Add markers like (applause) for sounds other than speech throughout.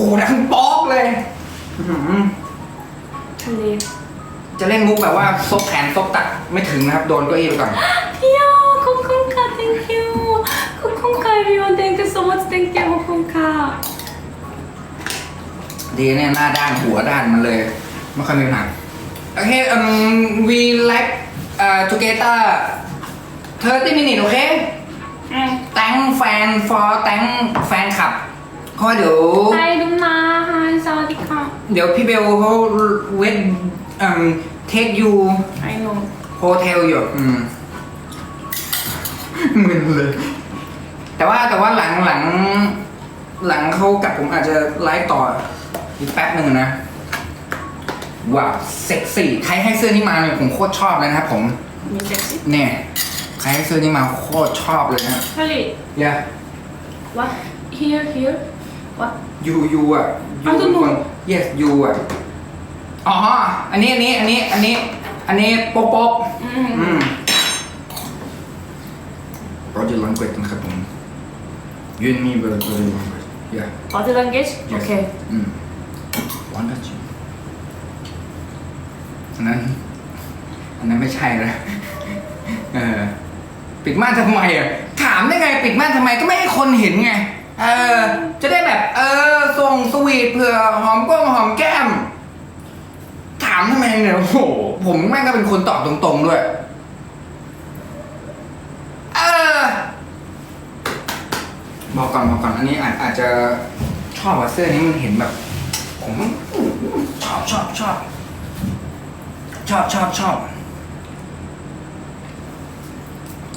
หดังป๊อกเลยอื้อหือทะเลจะเล่นมุกแบบว่าซบแขนซบตักไม่ถึงนะครับ โดนเก็อี้ไปก่อนพี่ยาขอบคุณค่ะ thank you ขอบคุณค่ะ everyone thank you so much thank you ขอบคุณค่ะดีเนี่ยหน้าด้านหัวด้านมันเลยไม่ค่อยมีปัญหาโอเคอืม we like uh together 30 minutes โอเคอืม thank fan for thank แฟนคลับ เพราะว่าเดี๋ยว ไฮดุมนาไฮสวัสดีค่ะเดี๋ยวพี่เบลเขาเวทอืม take you I know โฮเทลอยู่อืมมึนเลย แต่ว่าแต่ว่าหลังหลัง หลังเขากลับผมอาจจะไลฟ์ต่ออีกแป๊บหนึ่งนะ ว้าวเซ็กซี่ใครให้เสื้อนี้มาเนี่ยผมโคตรชอบเลยนะครับผม มีเซ็กซี่เนี่ย ใครให้เสื้อนี้มาโคตรชอบเลยนะทะเลอย่า what here here what ยูยูอะ I don't know yes ยูอะอ๋ออันนี้อันนี้อันนี้อันนี้อันนี้โป๊ะโป๊ะอืมอืมเราจะลังเกตนะครับผมยืนมีเบอร์เราจะลังเกตอย่า body language โอเคอืมวันละจิอันนั้น อันนั้นไม่ใช่แล้วเออ ปิดม่านทำไมอะ ถามได้ไง ปิดม่านทำไมก็ไม่ให้คนเห็นไง เออ จะได้แบบ เออ ส่งสวีทเผื่อหอมก้งหอมแก้ม ถามทำไมเนี่ยโอ้โห ผมแม่งก็เป็นคนตอบตรงๆด้วย เออ บอกก่อนบอกก่อนอันนี้อาจอาจจะชอบว่าเสื้อนี้มันเห็นแบบ ผมชอบชอบชอบชอบชอบชอบ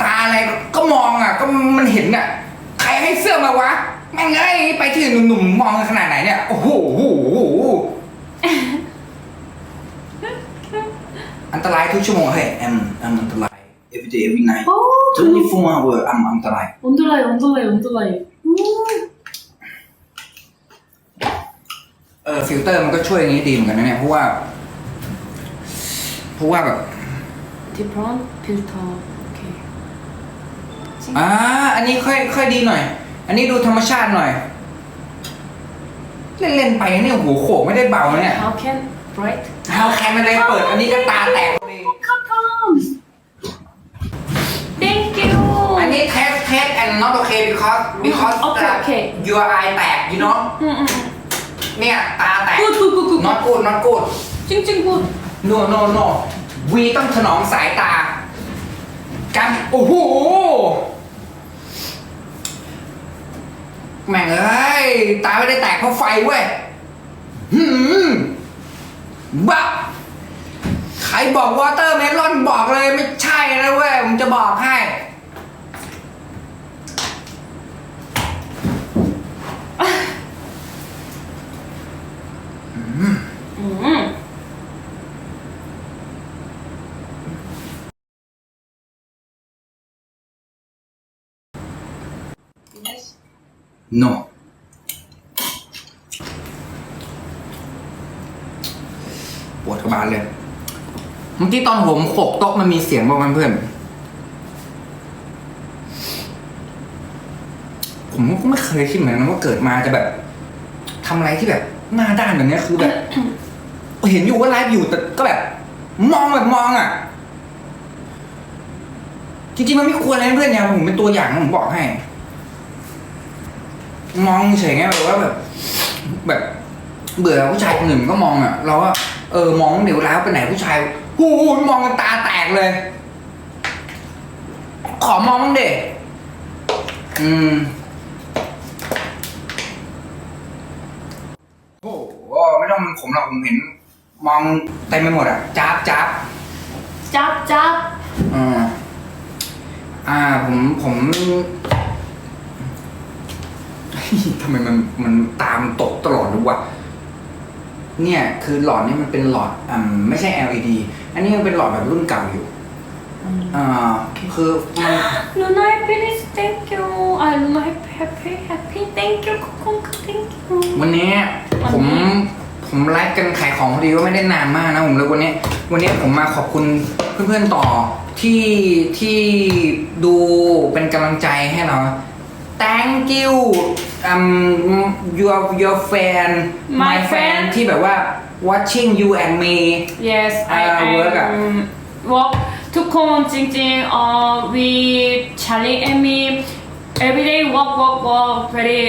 ตาอะไรก็มองอะ ก็มันเห็นอะ ใครให้เสื้อมาวะ แม่งไงไปที่หนุ่มๆมองกันขนาดไหนเนี่ย โอ้โหโอ้โหโอ้โหอันตรายทุกชั่วโมงเฮ้ยแอมแอมอันตราย every day every night โอ้ 24 hour อัมอันตราย 온도라이 온도라이 온도라이 เออฟิลเตอร์มันก็ช่วยอย่างนี้ดีเหมือนกันนะเนี่ยเพราะว่า เพราะว่าแบบ different filter โอเค อ่า อันนี้ค่อยค่อยดีหน่อย อันนี้ดูธรรมชาติหน่อย เล่นๆไปเนี่ยหัวโขกไม่ได้เบาเนี่ย How can bright how can อะไรเปิด อันนี้ก็ตาแตกพอดี thank you อันนี้ test test and not okay because because โอเคโอเค your eye แตก you know เนี่ยตาแตก Good good good good not good not good จริงจริงๆพูด no no no วีต้องถนอมสายตา กัน โอ้โห แม่งเอ้ย ตาไม่ได้แตกเพราะไฟเว้ยหืมบ้าใครบอกวอเตอร์เมลอนบอกเลยไม่ใช่นะเว้ย ผมจะบอกให้ อืม no ปวดกระบาลเลย เมื่อกี้ตอนผมโขกโต๊ะมันมีเสียงบ้างเพื่อน ผมก็ไม่เคยคิดเหมือนกันว่าเกิดมาจะแบบทำอะไรที่แบบ หน้าด้านแบบเนี้ยคือแบบ เห็นอยู่ว่าไลฟ์อยู่แต่ก็แบบ มองแบบมองอะ จริงๆมันไม่ควรเลยเพื่อนเนี่ยผมเป็นตัวอย่างนะผมบอกให้ มองเฉยไงแบบว่าแบบ แบบเบื่อผู้ชายคนหนึ่งก็มองอะ เราก็เออมองเดี๋ยวแล้วไปไหนผู้ชายหูยมองกันตาแตกเลย ขอมองบ้างเด็อืมโอ้โหไม่ต้องผมหรอกผมเห็น มองเต็มไปหมดอะจับจับ짭짭อ่าอ่าผมผมี่ทำไมมันมันตามตกตลอดทุกวัเนี่ย คือหลอดนี่มันเป็นหลอดอ่าไม่ใช่ LED อันนี้มันเป็นหลอดแบบรุ่นเก่าอยู่อ่าคือมัน Luna happiness thank you อ่า Luna happy happy thank you คุณ thank you วันนี้ผมผมไลฟ์กันขายของพอดีว่าไม่ได้นานมากนะผมเลยวันนี้ วันนี้ผมมาขอบคุณเพื่อนๆต่อที่ที่ดูเป็นกำลังใจให้เรา thank you um your your fan My fan ที่แบบว่า watching you and me Yes, I, Ah, I work ah. um, work ทุกคนจริงๆเอ่อ we Charlie and me everyday work work work very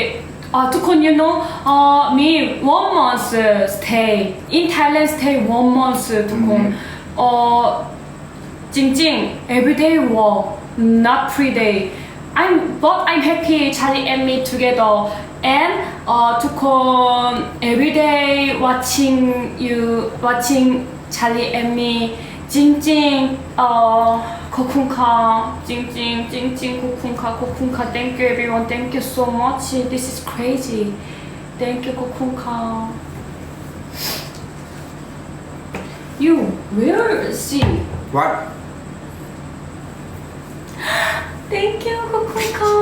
เอ่อทุกคน you know เอ่อ me one month stay in Thailand stay one month ทุกคนเอ่อจริงๆ everyday work not three day I'm but I'm happy Charlie and me together and uh ทุกคน everyday watching you watching Charlie and me จริงๆเอ่อขอบคุณค่ะจริงๆจริงๆขอบคุณค่ะขอบคุณค่ะ thank you everyone thank you so much this is crazy thank you ขอบคุณค่ะ you where see what thank you ขอบคุณค่ะ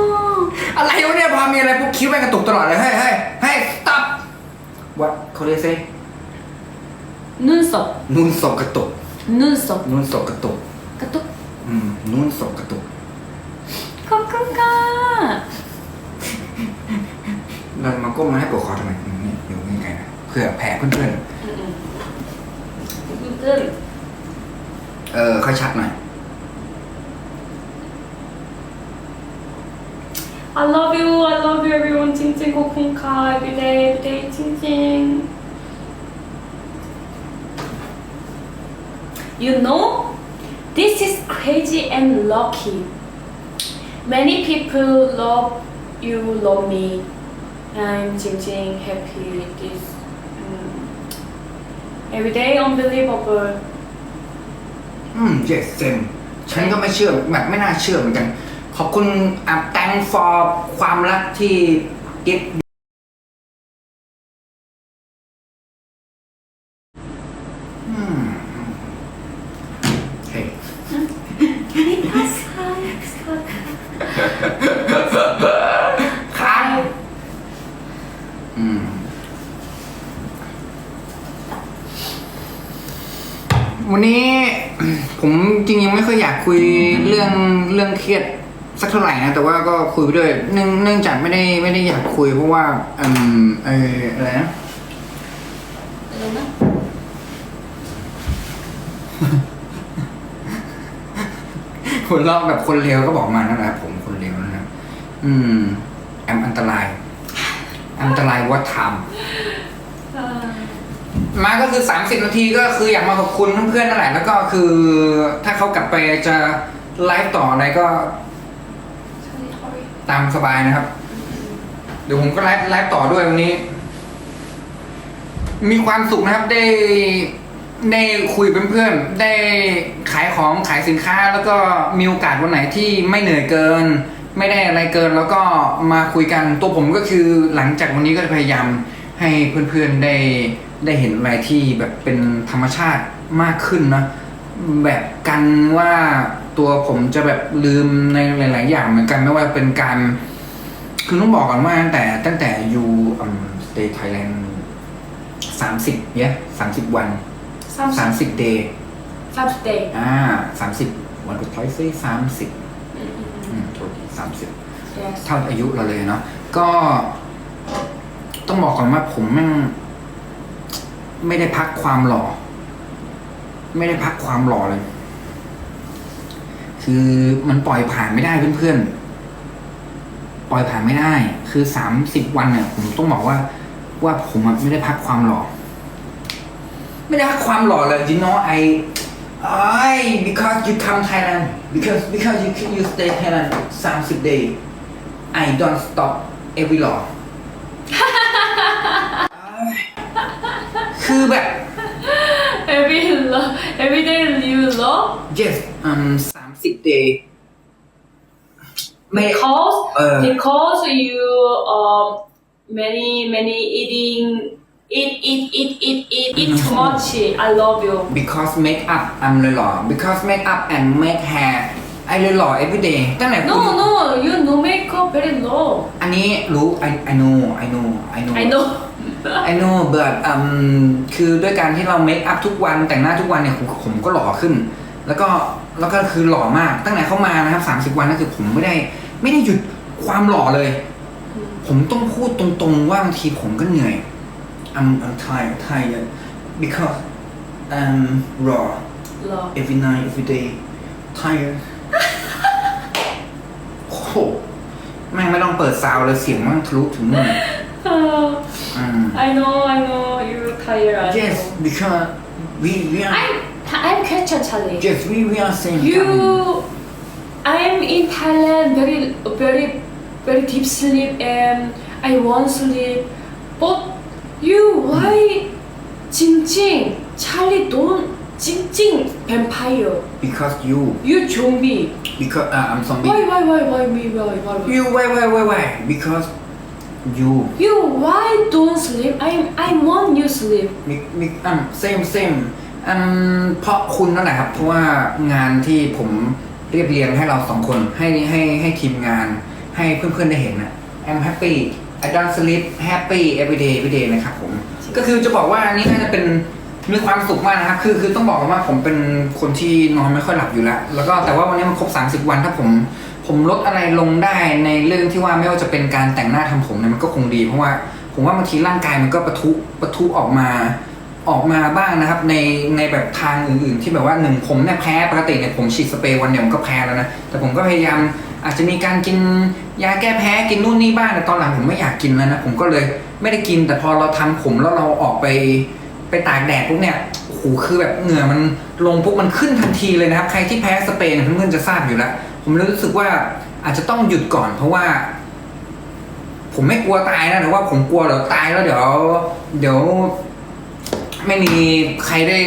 อะไรวะเนี่ยพอมีอะไรปุ๊บคิ้วแม่งกระตุกตลอดเลยเฮ้ยเฮ้ยเฮ้ย stop what เขาเรียกซิ 눈썹 นุ่นศกกระตุก 눈썹 นุ่นศกกระตุก 까똑 อืมนุ่นศกกระตุก ขอบคุณค่ะ เรามาก้มมาให้ปวดคอทำไมอืมนี่อยู่ใกล้ๆนะเผื่อแผ่เพื่อน 분 ๆเออค่อยชัดหน่อย I love you, I love you everyone. 亲亲，Good day, good day, you know, this is crazy and lucky. Many people love you, love me. I'm Jingjing happy with this mm. every day unbelievable. อืม yes same ฉันก็ไม่เชื่อแบบไม่น่าเชื่อเหมือนกัน ขอบคุณอะ thank for ความรักที่ give อืมเฮ้ยค้างอืมวันนี้ผมจริงยังไม่ค่อยอยากคุยเรื่องเรื่องเครียด สักเท่าไหร่นะแต่ว่าก็คุยไปด้วยเนื่องเนื่องจากไม่ได้ไม่ได้อยากคุยเพราะว่าอืมเอออะไรนะคนรอบแบบคนเลวก็บอกมานั่นแหละผมคนเลวนั่นนะอืมแอมอันตราย อันตรายวัดธรรมมาก็คือ 30 นาทีก็คืออยากมาขอบคุณเพื่อนๆนั่นแหละแล้วก็คือ ถ้าเขากลับไปจะไลฟ์ต่ออะไรก็ ตามสบายนะครับ เดี๋ยวผมก็ไลฟ์ไลฟ์ต่อด้วยวันนี้ มีความสุขนะครับได้ได้คุยเป็นเพื่อนๆ ได้ขายของขายสินค้า แล้วก็มีโอกาสวันไหนที่ไม่เหนื่อยเกิน ไม่ได้อะไรเกิน แล้วก็มาคุยกันตัวผมก็คือหลังจากวันนี้ก็จะพยายามให้เพื่อนๆได้ได้เห็นอะไรที่แบบเป็นธรรมชาติมากขึ้นนะแบบกันว่า ตัวผมจะแบบลืมในหลาย ๆ อย่างเหมือนกันไม่ว่าเป็นการ คือต้องบอกก่อนว่าตั้งแต่ตั้งแต่อยู่สเตย์ไทยแลนด์สามสิบเนี่ยสามสิบวันสามสิบเดย์ 30day อ่าสามสิบวันสุดท้ายซิสามสิบอืมโทษทีสามสิบ yes เท่าอายุเราเลยเนาะก็ ต้องบอกก่อนว่าผมแม่งไม่ได้พักความหล่อ ไม่ได้พักความหล่อเลย คือมันปล่อยผ่านไม่ได้เพื่อนๆ ปล่อยผ่านไม่ได้ คือสามสิบวันเนี่ยผมต้องบอกว่า ว่าผมอะไม่ได้พักความหล่อ ไม่ได้พักความหล่อเลย you know I I because you come Thailand because because you you stay Thailand 30 day I don't stop every law คือแบบ every lo- every day you love yes um 30 day ไม่ because เออ because you um many many eating eat eat eat eat eat eat too much I love you because make up อันเลยหล่อ because make up and make hair ไอเลยหล่อ every day ตั้งแต่ no no you no makeup very low อันนี้รู้ I I know I know I know I know I know but อืมคือด้วยการที่เราเมคอัพทุกวันแต่งหน้าทุกวันเนี่ยผมผมก็หล่อขึ้น แล้วก็แล้วก็คือหล่อมาก ตั้งแต่เข้ามานะครับ30วันก็คือผมไม่ได้ไม่ได้หยุดความหล่อเลย ผมต้องพูดตรงๆว่าบางทีผมก็เหนื่อย I'm I'm tired tired because I'm raw love every night every day tired โอ้โหแม่งไม่ต้องเปิดซาวด์เลยเสียงแมันทะลุถึงนู่น Uh, อืม I know I know you tired I yes know. because we we are I'm I'm Ketcha Charlie. Yes, we, we are same. You, I'm in Thailand, very, very, very deep sleep, and I want sleep. But you, why, Jing Jing, Charlie don't Jing vampire? Because you. You zombie. Because uh, I'm zombie. Why, why, why, why me, why, why, why? You why, why, why, why? Because you. You why don't sleep? I I want you sleep. Me, me, um, same, same. อันเพราะคุณนั่นแหละครับ เพราะว่างานที่ผมเรียบเรียงให้เราสองคนให้ให้ให้ทีมงานให้เพื่อนๆได้เห็นนะ I'm happy I don't sleep happy every day every day นะครับผม ก็คือจะบอกว่าอันนี้น่าจะเป็นมีความสุขมากนะครับ คือคือต้องบอกกันว่าผมเป็นคนที่นอนไม่ค่อยหลับอยู่แล้ว แล้วก็แต่ว่าวันนี้มันครบ 30 วันถ้าผม ผมลดอะไรลงได้ในเรื่องที่ว่าไม่ว่าจะเป็นการแต่งหน้าทำผมเนี่ยมันก็คงดี เพราะว่าผมว่าบางทีร่างกายมันก็ปะทุปะทุออกมา ออกมาบ้างนะครับในในแบบทางอื่นๆ ที่แบบว่าหนึ่งผมเนี่ยแพ้ปกติเนี่ยผมฉีดสเปรย์วันเดียวมันก็แพ้แล้วนะแต่ผมก็พยายามอาจจะมีการกินยาแก้แพ้กินนู่นนี่บ้างแต่ตอนหลังผมไม่อยากกินแล้วนะผมก็เลยไม่ได้กิน แต่พอเราทำผมแล้วเราออกไปไปตากแดดปุ๊บเนี่ยโอ้โหคือแบบเหงื่อมันลงปุ๊บมันขึ้นทันทีเลยนะครับ ใครที่แพ้สเปรย์เพื่อนๆจะทราบอยู่แล้ว ผมรู้สึกว่าอาจจะต้องหยุดก่อน เพราะว่า ผมไม่กลัวตายนะแต่ว่าผมกลัวเดี๋ยวตายแล้วเดี๋ยว เดี๋ยว ไม่มีใครได้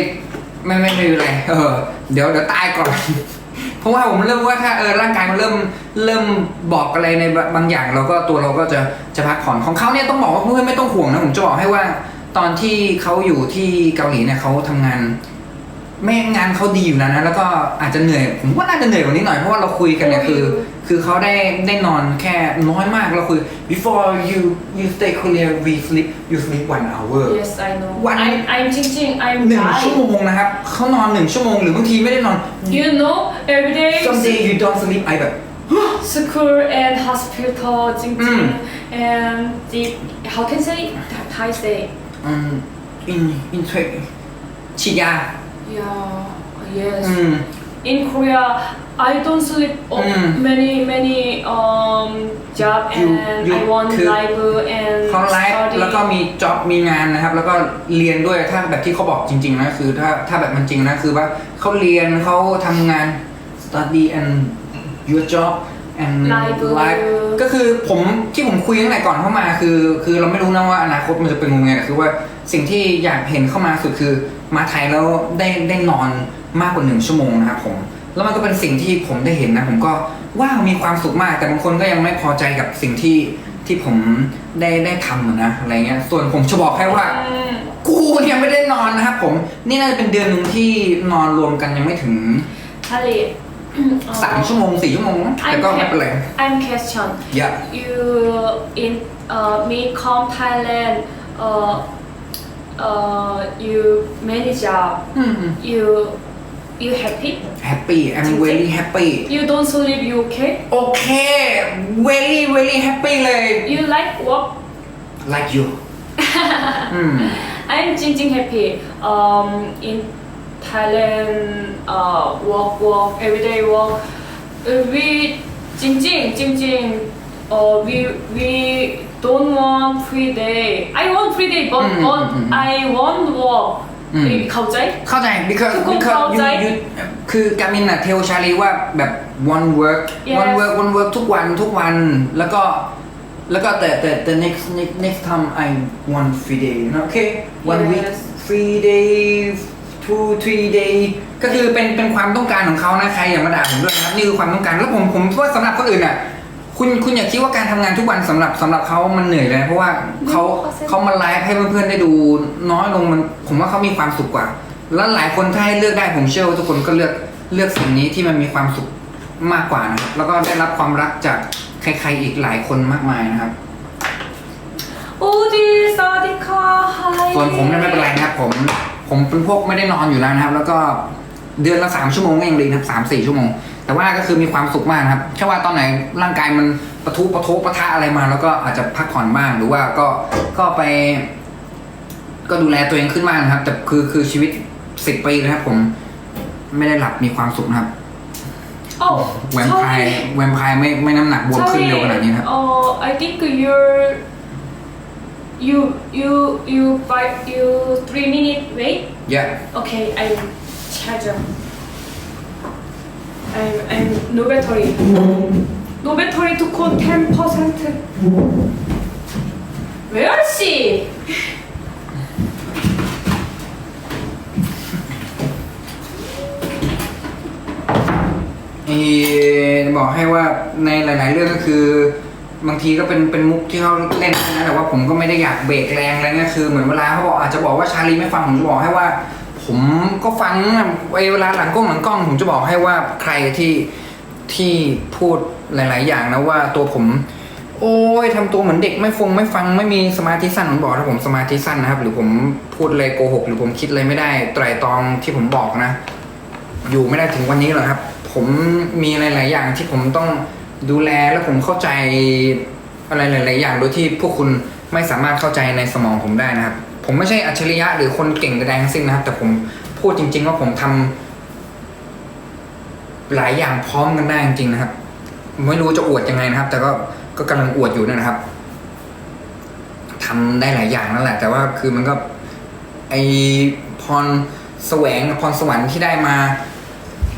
ไม่ไม่ไม่มีอะไรเออเดี๋ยวเดี๋ยวตายก่อน เพราะว่าผมเริ่มว่าถ้าเออร่างกายมันเริ่มเริ่มบอกอะไรในบางอย่างเราก็ตัวเราก็จะจะพักผ่อนของเขาเนี่ยต้องบอกว่าเพื่อนไม่ต้องห่วงนะผมจะบอกให้ว่า ตอนที่เขาอยู่ที่เกาหลีเนี่ยเขาทำงานแม่งานเขาดีอยู่แล้วนะแล้วก็อาจจะเหนื่อยผมว่าน่าจะเหนื่อยกว่านี้หน่อยเพราะว่าเราคุยกันเนี่ยคือ คือเขาได้ได้นอนแค่น้อยมากเราคุย before you you stay Korea we sleep you sleep one hour Yes, I know. One- I'm, I'm Jing Jing, I'm หนึ่งชั่วโม dying. งนะครับเขานอนหนึ่งชั่วโมงหรือบางทีไม่ได้นอน You know, every day someday you don't sleep I แบบ school and hospital, Jing Mm. Jing, and the how can say Thai say อืม in in trade ฉีดยา yeah yes อืม in Korea I don't sleep oh, Mm. many many um job You- and you I want could- live and เขาไลฟ์ study แล้วก็มีจ็อบมีงานนะครับ แล้วก็เรียนด้วยถ้าแบบที่เขาบอกจริง ๆ นะคือถ้าถ้าแบบมันจริงนะคือว่าเขาเรียนเขาทำงาน study and your job and Life life ก็คือผมที่ผมคุยตั้งแต่ก่อนเข้ามาคือ คือเราไม่รู้นะว่าอนาคตมันจะเป็นยังไงแต่คือว่าสิ่งที่อยากเห็นเข้ามาสุดคือมาไทยแล้วได้ได้นอน มากกว่าหนึ่งชั่วโมงนะครับผมแล้วมันก็เป็นสิ่งที่ผมได้เห็นนะ ผมก็ว้าวมีความสุขมาก แต่บางคนก็ยังไม่พอใจกับสิ่งที่ที่ผมได้ได้ทำอะนะอะไรเงี้ย ส่วนผมจะบอกให้ว่า Mm, กูเนี่ยไม่ได้นอนนะครับผมนี่น่าจะเป็นเดือนหนึ่งที่นอนรวมกันยังไม่ถึง Charlie สามชั่วโมงสี่ชั่วโมงมั้งแต่ก็ไม่เป็นไร I'm question อย่า you in uh, me come Thailand uh, uh, you manage job อืม you you happy แฮปปี้ I'm very happy you don't sleep you okay โอเค very very happy เลย you like work like you อืม (laughs) I'm Jing Jing happy um in Thailand uh work work everyday work uh, we Jing Jing Jing Jing uh we we don't want free day I want free day but Mm, but mm, mm, mm. I want Work Mm. เข้าใจ เข้าใจ because ทุกคน because เข้า you ใจ you คือการมินอะเทลชาลีว่าแบบ one work Yes. one work one work ทุกวันทุกวัน แล้วก็ แล้วก็แต่แต่แต่ next next next time I want free day นะโอเค one week Yes. free day two three day ก็คือเป็นเป็นความต้องการของเขานะใครอย่ามาด่าผมด้วยนะครับ นี่คือความต้องการ แล้วผมผมว่าสำหรับคนอื่นอะ คุณคุณอย่าคิดว่าการทำงานทุกวันสำหรับสำหรับเขามันเหนื่อยเลยนะเพราะว่าเขาเขามาไลฟ์ให้เพื่อนๆได้ดูน้อยลงมัน ผมว่าเขามีความสุขกว่า แล้วหลายคนถ้าให้เลือกได้ผมเชื่อว่าทุกคนก็เลือกเลือกสิ่งนี้ที่มันมีความสุขมากกว่านะครับแล้วก็ได้รับความรักจากใครๆอีกหลายคนมากมายนะครับ โอ้ดีสวัสดีค่ะ Hi ส่วนผมเนี่ยไม่เป็นไรนะครับผม ผมเป็นพวกไม่ได้นอนอยู่แล้วนะครับ แล้วก็ เดือนละสามชั่วโมงก็ยังดีนะครับสามสี่ชั่วโมง แต่ว่าก็คือมีความสุขมากนะครับแค่ว่าตอนไหนร่างกายมันปะทุปะทุปะทะอะไรมา แล้วก็อาจจะพักผ่อนบ้างหรือว่าก็ก็ไป ก็ดูแลตัวเองขึ้นมากนะครับ แต่คือคือชีวิตสิบปีนะครับ ผม ไม่ได้หลับมีความสุขนะครับ Oh, แวมไพร์ sorry. แวมไพร์ไม่ไม่น้ำหนักบวมขึ้นเร็วขนาดนี้นะครับ Uh, I think you're you you you five you three minute wait. เยอะ Okay, I'm. I'm no battery. No battery to con ten percent. Where is she? อีบอกให้ว่าในหลาย ๆ เรื่องก็คือบางทีก็เป็นเป็นมุกที่เขาเล่นนะแต่ว่าผมก็ไม่ได้อยากเบรกแรงอะไรเงี้ยคือเหมือนเวลาเขาบอกอาจจะบอกว่าชาลีไม่ฟังผมจะบอกให้ว่า ผมก็ฟังนะเวลาหลังกล้องหลังกล้องผมจะบอกให้ว่าใครที่ที่พูดหลาย ๆ อย่างนะว่าตัวผม โอ้ยทำตัวเหมือนเด็กไม่ฟงไม่ฟังไม่มีสมาธิสั้นผมบอกถ้าผมสมาธิสั้นนะครับ หรือผมพูดอะไรโกหก หรือผมคิดอะไรไม่ได้ไตรตรองที่ผมบอกนะ อยู่ไม่ได้ถึงวันนี้หรอกครับ ผมมีหลาย ๆ อย่างที่ผมต้องดูแลและผมเข้าใจอะไรหลาย ๆ อย่างโดยที่พวกคุณไม่สามารถเข้าใจในสมองผมได้นะครับ ผมไม่ใช่อัจฉริยะหรือคนเก่งกระแดงทั้งสิ้นนะครับ แต่ผมพูดจริง ๆ ว่าผมทำหลายอย่างพร้อมกันได้จริงๆนะครับ ไม่รู้จะอวดยังไงนะครับ แต่ก็ก็กำลังอวดอยู่นยนะครับทำได้หลายอย่างนั่นแหละ แต่ว่าคือมันก็ ไอพรแสวงพรสวรรค์ที่ได้มา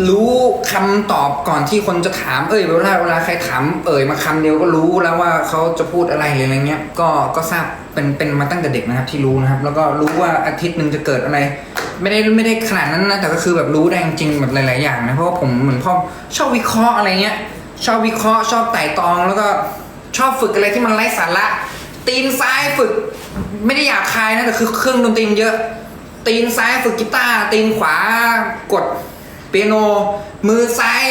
รู้คำตอบก่อนที่คนจะถาม เอ้ยเวลาเวลาใครถามเอ่ยมาคำเดียวก็รู้แล้วว่าเขาจะพูดอะไรอะไรเงี้ย ก็ก็ทราบเป็นเป็นมาตั้งแต่เด็กนะครับที่รู้นะครับ แล้วก็รู้ว่าอาทิตย์หนึ่งจะเกิดอะไร ไม่ได้ไม่ได้ขนาดนั้นนะแต่ก็คือแบบรู้ได้จริงแบบหลาย ๆ อย่างนะเพราะว่าผมเหมือนพ่อชอบวิเคราะห์อะไรเงี้ย ชอบวิเคราะห์ชอบไต่ตอง แล้วก็ชอบฝึกอะไรที่มันไร้สาระตีนซ้ายฝึก ไม่ได้อยากคายนะแต่คือเครื่องดนตรีเยอะ ตีนซ้ายฝึกกีตาร์ตีนขวากด เปียโน มือซ้าย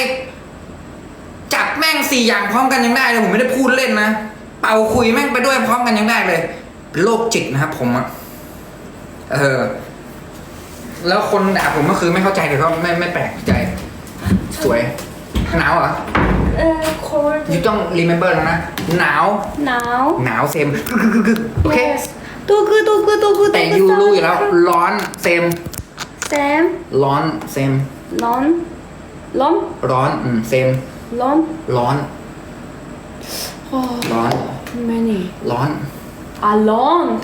จับแม่งสี่อย่างพร้อมกันยังได้เลยผมไม่ได้พูดเล่นนะ เป่าคุยแม่งไปด้วยพร้อมกันยังได้เลยโรคจิตนะครับผมอะเออ แล้วคนด่าผมก็คือไม่เข้าใจแต่ก็ไม่ไม่แปลกใจ สวย หนาวเหรอ Uh, cold. ยูต้อง remember แล้วนะ หนาวหนาวหนาวเซมกึกกึกกึกกึโอเค Yes. Tuku tuku tuku แต่ยูรู้อยู่แล้ว ร้อนเซมเซมร้อนเซม 런, 런, ร้อนอืมเซม 런. ร้อน Oh, ร้อน many. ร้อน 아, 런,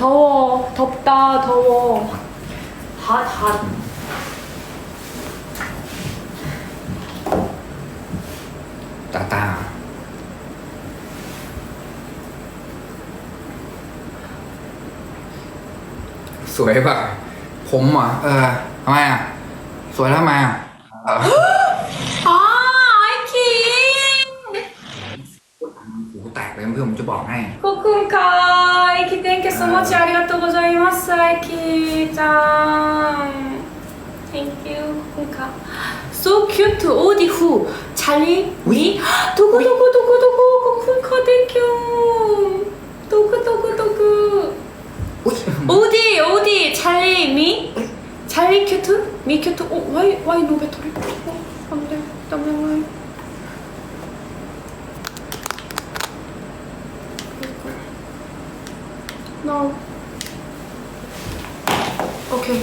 더워, 덥다, 더워. hot, hot. ตาตา สวยป่ะ ผมเหรอ่ะ เออทำไมอ่ะ สวยแล้วทำไมอ่ะ เออ 아, 아이키. หูแตกเลยเพื่อนผมจะบอกให้ 코쿤카, 아이키, thank you so much. 아리가또 고자이마스, 아이키 짱. Thank you, 코쿤카. So cute. 어디 후? 찰리? 위? 도구 도구 도구 도구 코쿤카, thank you. 도구 도구 도구. อุ้ย 어디 어디 찰리 미? Charlie cute? Me cute? Oh, why, why no battery? Oh, 안 돼. 잠깐만. No. Okay.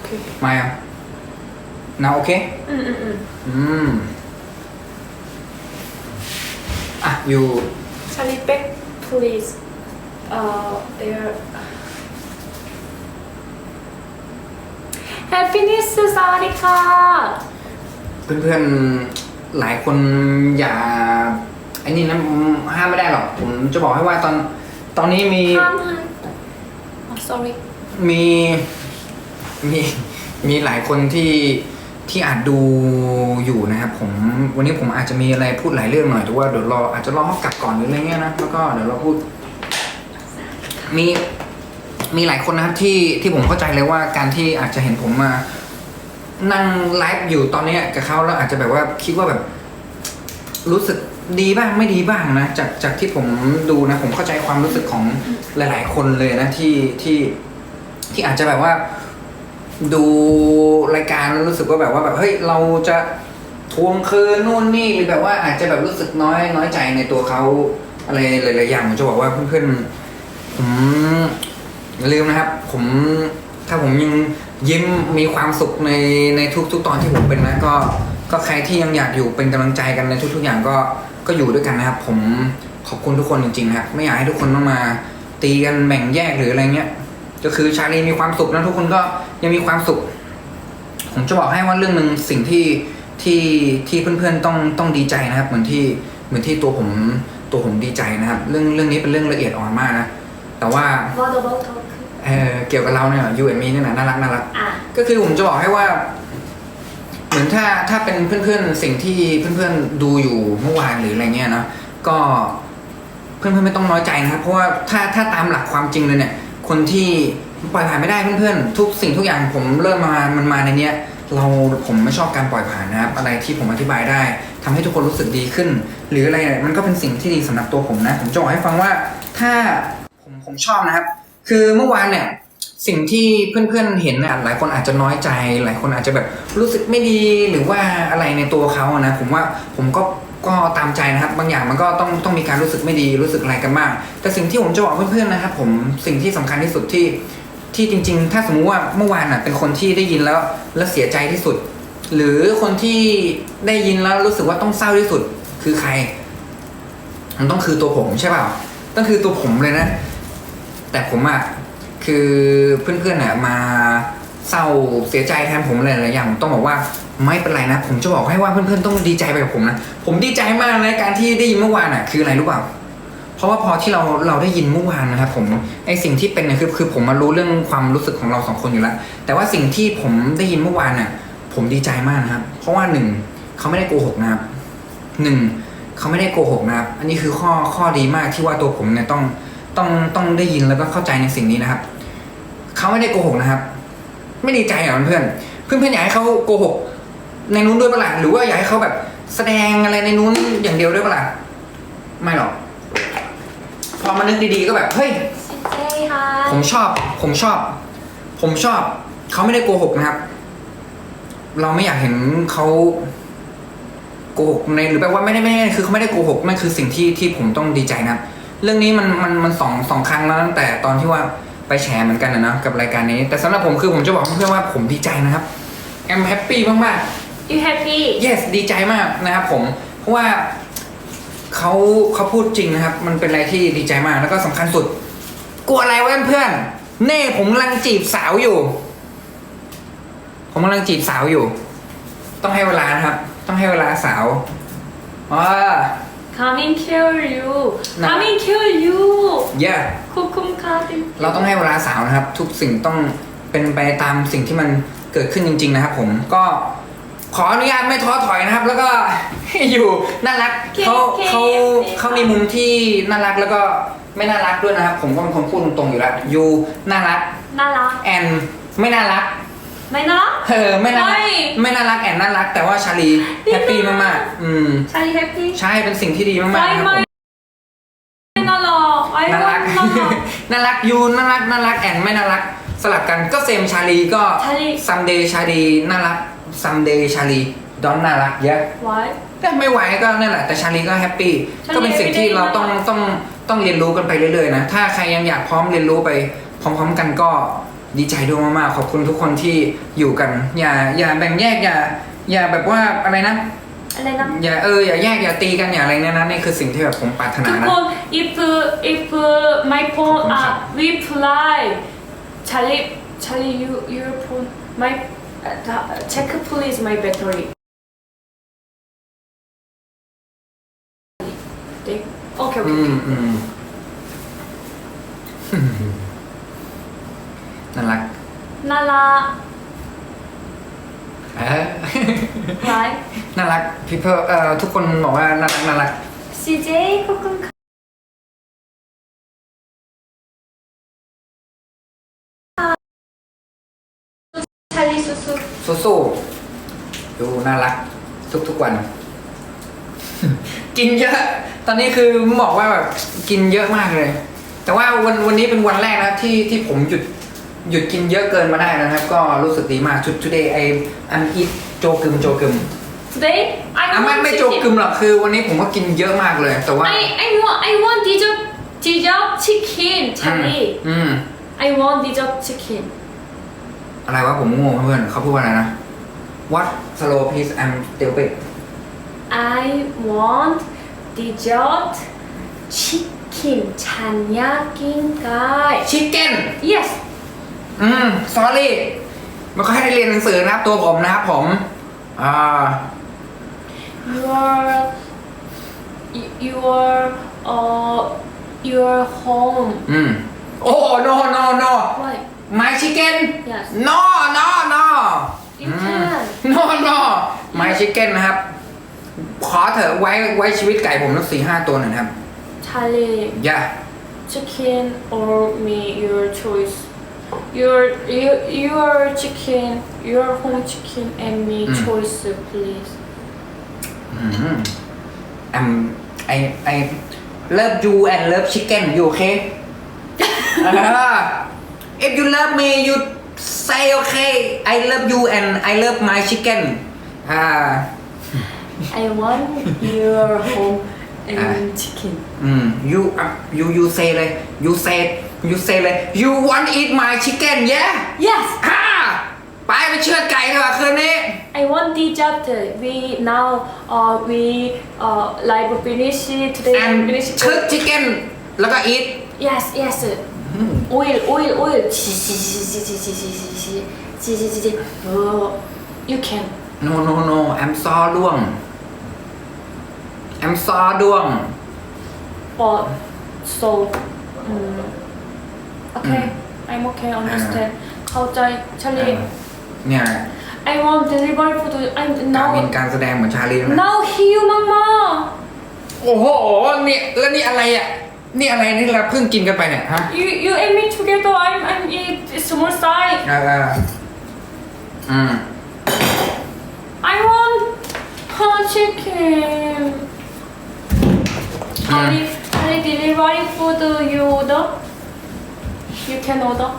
Okay. Maya. Now okay? Mm, mm, mm. Mm. Ah, you. Charlie, back, please. Uh, there. แฮปปี้นิสสวัสดีค่ะ เพื่อนๆ หลายคนอย่าไอ้นี่นะห้ามไม่ได้หรอก ผมจะบอกให้ว่าตอนตอนนี้มีข้ามให้อ๋อ sorry มีมีมีหลายคนที่ที่อาจดูอยู่นะครับผมวันนี้ผมอาจจะมีอะไรพูดหลายเรื่องหน่อยแต่ว่าเดี๋ยวรออาจจะรอเกลับก่อนหรืออะไรเงี้ยนะแล้วก็เดี๋ยวเราพูดมี มีหลายคนนะครับที่ที่ผมเข้าใจเลยว่าการที่อาจจะเห็นผมมา นั่งไลฟ์อยู่ตอนนี้กับเขาแล้วอาจจะแบบว่าคิดว่าแบบ รู้สึกดีบ้างไม่ดีบ้างนะจากจากที่ผมดูนะ ผมเข้าใจความรู้สึกของหลาย ๆ คนเลยนะที่ที่ที่อาจจะแบบว่า ดูรายการแล้วรู้สึกว่าแบบว่าแบบเฮ้ยเราจะทวงคืนนู่นนี่หรือแบบว่าอาจจะแบบรู้สึกน้อยน้อยใจในตัวเขาอะไรหลายๆอย่างผมจะบอกว่าเพื่อนๆผม อย่าลืมนะครับ ผมถ้าผมยังยิ้มมีความสุขในในทุกๆตอนที่ผมเป็นนะก็ก็ใครที่ยังอยากอยู่เป็นกำลังใจกันในทุก ๆ อย่างก็ก็อยู่ด้วยกันนะครับ ผมขอบคุณทุกคนจริงๆนะครับไม่อยากให้ทุกคนต้องมา ตีกันแบ่งแยกหรืออะไรเงี้ยก็คือชาลีมีความสุขนะทุกคนก็ยังมีความสุข ผมจะบอกให้ว่าเรื่องหนึ่งสิ่งที่ที่ที่เพื่อนๆต้องต้องดีใจนะครับ เหมือนที่เหมือนที่ตัวผมตัวผมดีใจนะครับ เรื่องเรื่องนี้เป็นเรื่องละเอียดอ่อนมากนะแต่ว่า What about? เออเกี่ยวกับเราเนี่ยยูเอ็มมีเนี่ยนะน่ารักน่ารัก อะก็คือผมจะบอกให้ว่า เหมือนถ้าถ้าเป็นเพื่อนๆสิ่งที่เพื่อนๆดูอยู่เมื่อวานหรืออะไรเงี้ยเนาะก็เพื่อนๆไม่ต้องน้อยใจนะครับเพราะว่าถ้าถ้าตามหลักความจริงเลยเนี่ย คนที่ปล่อยผ่านไม่ได้เพื่อนๆทุกสิ่งทุกอย่างผมเริ่มมามันมาในเนี้ย เราผมไม่ชอบการปล่อยผ่านนะครับ อะไรที่ผมอธิบายได้ทำให้ทุกคนรู้สึกดีขึ้น หรืออะไรเนี่ยมันก็เป็นสิ่งที่ดีสำหรับตัวผมนะ ผมจะบอกให้ฟังว่าถ้าผมผมชอบนะครับ คือเมื่อวานเนี่ยสิ่งที่เพื่อนๆเห็นเนี่ยหลายคนอาจจะน้อยใจ หลายคนอาจจะแบบรู้สึกไม่ดีหรือว่าอะไรในตัวเขาอะนะผมว่าผมก็ก็ตามใจนะครับ บางอย่างมันก็ต้องต้องมีการรู้สึกไม่ดีรู้สึกอะไรกันบ้างแต่สิ่งที่ผมจะบอกเพื่อนๆนะครับ ผมสิ่งที่สำคัญที่สุดที่ที่จริง ๆ ถ้าสมมุติว่าเมื่อวานอะเป็นคนที่ได้ยินแล้วแล้วเสียใจที่สุด หรือคนที่ได้ยินแล้วรู้สึกว่าต้องเศร้าที่สุดคือใคร มันต้องคือตัวผมใช่เปล่าต้องคือตัวผมเลยนะ แต่ผมอะคือเพื่อนๆมาเศร้าเสียใจแทนผมหลายๆอย่างต้องบอกว่าไม่เป็นไรนะ ผมจะบอกให้ว่าเพื่อนๆต้องดีใจไปกับผมนะ ผมดีใจมากในะการที่ได้ยินเมื่อวานอะคืออะไรรู้เปล่าเพราะว่าพอที่เราเราได้ยินเมื่อวานนะครับผมไอสิ่งที่เป็นเนี่ยคือคือผมมารู้เรื่องความรู้สึกของเราสองคนอยู่แล้ว แต่ว่าสิ่งที่ผมได้ยินเมื่อวานน่ะ ผมดีใจมากนะครับ เพราะว่าหนึ่งเขาไม่ได้โกหกนะครับหนึ่งเขาไม่ได้โกหกนะครับ อันนี้คือข้อข้อดีมากที่ว่าตัวผมเนี่ยต้อง ต้องต้องได้ยินแล้วก็เข้าใจในสิ่งนี้นะครับเขาไม่ได้โกหกนะครับ ไม่ดีใจเหรอเพื่อนเพื่อนเพื่อนอยากให้เขาโกหก ในนู้นด้วยเปล่ะหรือว่าอยากให้เขาแบบแสดงอะไรในนู้นอย่างเดียวด้วยเปล่ะไม่หรอก พอมานึกดีๆก็แบบเฮ้ยผมชอบ ผมชอบ ผมชอบเขาไม่ได้โกหกนะครับ เราไม่อยากเห็นเขาโกหกในหรือแปลว่าไม่ได้ไม่ได้คือเขาไม่ได้โกหกนั่นคือสิ่งที่ที่ผมต้องดีใจนะครับ เรื่องนี้มันมันมันสองสองครั้งแล้วตั้งแต่ตอนที่ว่าไปแชร์เหมือนกันนะเนอะกับรายการนี้ แต่สำหรับผมคือผมจะบอกเพื่อนๆว่าผมดีใจนะครับแอมแฮปปี้มากๆ You happy? yes ดีใจมากนะครับผม เพราะว่าเขาเขาพูดจริงนะครับ มันเป็นอะไรที่ดีใจมากแล้วก็สำคัญสุด กลัวอะไรวะเพื่อนๆเน่ผมกำลังจีบสาวอยู่ ผมกำลังจีบสาวอยู่ ต้องให้เวลานะครับ ต้องให้เวลาสาวอ๋อ Coming kill you. No. Coming kill you. เย่ Kukum coming. เราต้องให้เวลาสาวนะครับ ทุกสิ่งต้องเป็นไปตามสิ่งที่มันเกิดขึ้นจริง ๆ นะครับ ผมก็ขออนุญาตไม่ท้อถอยนะครับ แล้วก็ ให้อยู่น่ารักเขาเขาเขามีมุมที่น่ารักแล้วก็ไม่น่ารักด้วยนะครับ ผมก็เป็นคนพูดตรงๆอยู่แล้วยูน่ารัก Nala. แอนไม่น่ารัก My nala? เออไม่น่ารักไม่ไม่น่ารักแอนน่ารัก แต่ว่าชาลีแฮปปี้มากๆ อืม Charlie happy? ใช่เป็นสิ่งที่ดีมากๆ Why นะครับผม my nala? I น่ารัก want nala. น่ารักยูน่ารักน่ารักแอนไม่น่ารัก สลับกันก็เซมชาลีก็ Charlie ซัมเดย์ชาลีน่ารักซัมเดย์ชาลีดอนน่ารักเยอะ Why? แต่ไม่ไหวก็นั่นแหละแต่ชาลีก็แฮปปี้ Charlie ก็เป็นสิ่งที่เราต้องต้องต้องเรียนรู้กันไปเรื่อยๆนะถ้าใครยังอยากพร้อมเรียนรู้ไปพร้อม ๆ กันก็ ดีใจด้วยมากๆขอบคุณทุกคนที่อยู่กัน อย่าอย่าแบ่งแยกอย่าอย่าแบบว่าอะไรนะ อะไรนะ อย่าเอออย่าแยกอย่าตีกันอย่าอะไรเนี่ยนะนี่คือสิ่งที่แบบผมปรารถนาทุกนะ คน if if my phone อะ reply Charlie Charlie you your phone my uh, check please my battery okay okay อืมอืมน่ารัก Nala. เออ Why? น่ารัก people เอ่อทุกคนบอกว่าน่ารักน่ารัก CJ Kukum Charlie Susu. สู้ๆดูน่ารักทุกๆวัน กินเยอะ ตอนนี้คือบอกว่าแบบกินเยอะมากเลย แต่ว่าวันวันนี้เป็นวันแรกนะที่ที่ผมหยุด หยุดกินเยอะเกินมาได้นะครับ ก็รู้สึกดีมาก ชุด today I I'm eat โจกึมโจกึม today I อะไม่ want ไม่โจก chicken กึมหรอกคือวันนี้ผมก็กินเยอะมากเลย แต่ว่า I I want I want dessert dessert chicken อืม Charlie อืม I want dessert chicken อะไรวะผมงงเพื่อนเขาพูดว่าอะไรนะ What slow please I'm stupid I want dessert chicken ฉันอยากกินไก่ chicken Yes อืม sorry มันก็ให้ได้เรียนหนังสือนะครับ ตัวผมนะครับผม อ่า your your uh your home อืม โอ้ no no no Why my chicken Yes no no no you can no no my chicken นะครับ ขอเถอะไว้ไว้ชีวิตไก่ผมสักสี่ห้าตัวหน่อยนะครับ Charlie อย่า chicken or me your choice your you, your chicken, your home chicken and me Mm. choice, please. Mm. Um, I, I love you and love chicken, you okay? (laughs) If you love me, you say okay. I love you and I love my chicken. Ah, I want your home ah. and chicken. mm, you, uh, you, you say like, you said you say เลย you want eat my chicken yeah Yes ฮ่าไปไปเชือดไก่เถอะคืนนี้ I want the chapter. We now uh, we uh, like finish it today. and finish it. เชือด chicken แล้วก็ eat Yes, yes. Oil, oil, oil. Chi, chi, chi, chi, chi, chi, chi, chi, chi, chi, chi, you can. no no no I'm so ร่วง I'm so ร่วง For so, um, okay I'm okay understand เข้าใจชาลี เนี่ย I want delivery food I'm การมิน now การแสดงเหมือนชาลีนะ now here mama โอ้โหเนี่ยแล้วนี่อะไรอ่ะ นี่อะไรนี่เราเพิ่งกินกันไปเนี่ยฮะ you you and me together I'm I'm eat small size เออเอออืม I want hot chicken อืม Charlie Charlie delivery food you order You can order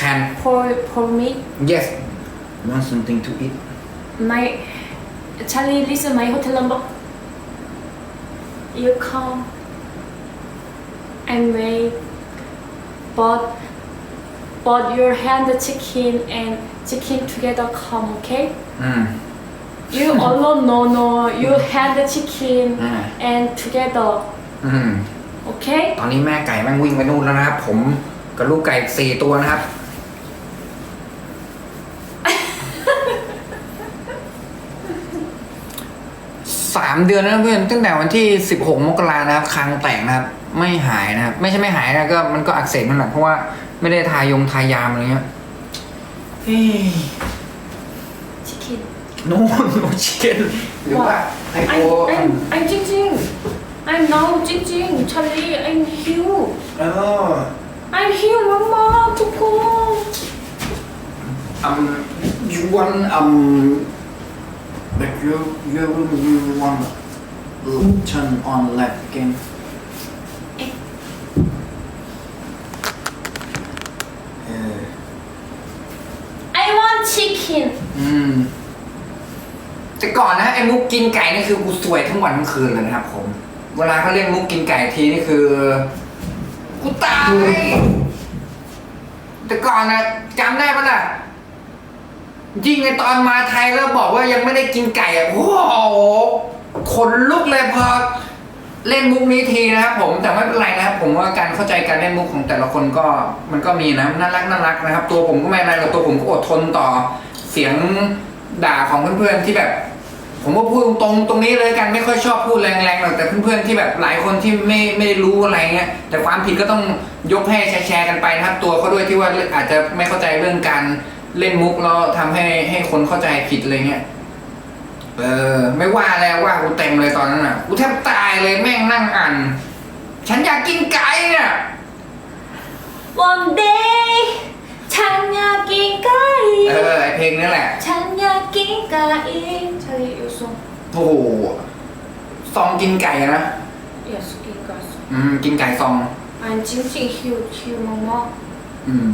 can for for me yes want something to eat My Charlie, listen my hotel number. You come and wait, but but your hand the chicken and chicken together come, okay? อืม You alone no no. You hand the chicken Mm. and together, อืม okay? ตอนนี้แม่ไก่แม่งวิ่งไปนู่นแล้วนะครับผม กับลูกไก่สี่ตัวนะครับ สามเดือนนะเพื่อนตั้งแต่วันที่สิบหกมกรานะครับคางแตกนะครับ ไม่หายนะครับ ไม่ใช่ไม่หายนะก็มันก็อักเสบนั่นแหละเพราะว่าไม่ได้ทายงทายามอะไรเงี้ยเฮ้ย Chicken. โน่นโนชิเก้นหรือว่าไอโอ I'm I'm I'm Jing Jing. I'm now Jing Jing. Charlie, I'm here. เออ I'm here, Mama. To go. um you want um but you you you want uh, turn on light again เออ I want chicken. อืมแต่ก่อนนะไอ้มุกกินไก่นี่คือกูสวยทั้งวันทั้งคืนเลยนะครับผม เวลาเขาเรียกมุกกินไก่ทีนี่คือ กูตาย แต่ก่อนนะจำได้ปะล่ะยิ่งในตอนมาไทยแล้วบอกว่ายังไม่ได้กินไก่อะโอ้โหขนลุกเลยพอเล่นมุกนี้ทีนะครับผมแต่ไม่เป็นไรนะครับ ผมว่าการเข้าใจการเล่นมุกของแต่ละคนก็มันก็มีนะน่ารักน่ารักนะครับ ตัวผมก็ไม่อะไรหรอกตัวผมก็อดทนต่อเสียงด่าของเพื่อนๆที่แบบ ผมก็พูดตรงๆตรงนี้เลยกันไม่ค่อยชอบพูดแรงๆหรอกแต่เพื่อนๆที่แบบหลายคนที่ไม่ไม่ได้รู้อะไรเงี้ยแต่ความผิดก็ต้องยกให้แชร์ๆกันไปนะครับตัวเขาด้วยที่ว่าอาจจะไม่เข้าใจเรื่องการเล่นมุกแล้วทำให้ให้คนเข้าใจผิดอะไรเงี้ยเออไม่ว่าแล้วว่ากูเต็มเลยตอนนั้นอะกูแทบตายเลยแม่งนั่งอ่านฉันอยากกินไก่เนี่ย One day ฉันอยากกินไก่เออไอเพลงนี้แหละฉันอยากกินไก่ Charlie, you song. โอ้โหซองกินไก่อะนะ Yes, กินไก่อืมกินไก่ซอง I'm Jing Jing here, here, Mama. อืม